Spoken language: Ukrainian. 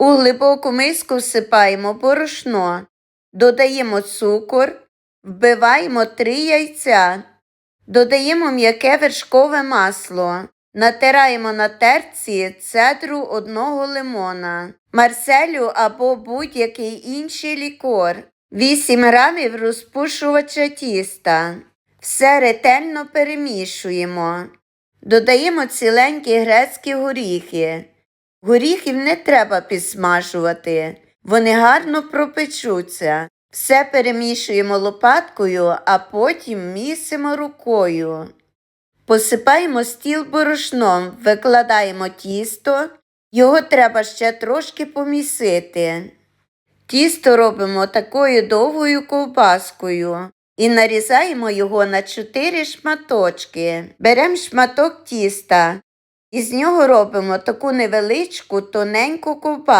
У глибоку миску всипаємо борошно, додаємо цукор, вбиваємо 3 яйця, додаємо м'яке вершкове масло, натираємо на терці цедру одного лимона, марселю або будь-який інший лікор, 8 грамів розпушувача тіста. Все ретельно перемішуємо. Додаємо ціленькі грецькі горіхи. Горіхів не треба підсмажувати, вони гарно пропечуться. Все перемішуємо лопаткою, а потім місимо рукою. Посипаємо стіл борошном, викладаємо тісто, його треба ще трошки помісити. Тісто робимо такою довгою ковбаскою і нарізаємо його на 4 шматочки. Беремо шматок тіста, і з нього робимо таку невеличку тоненьку ковбаску.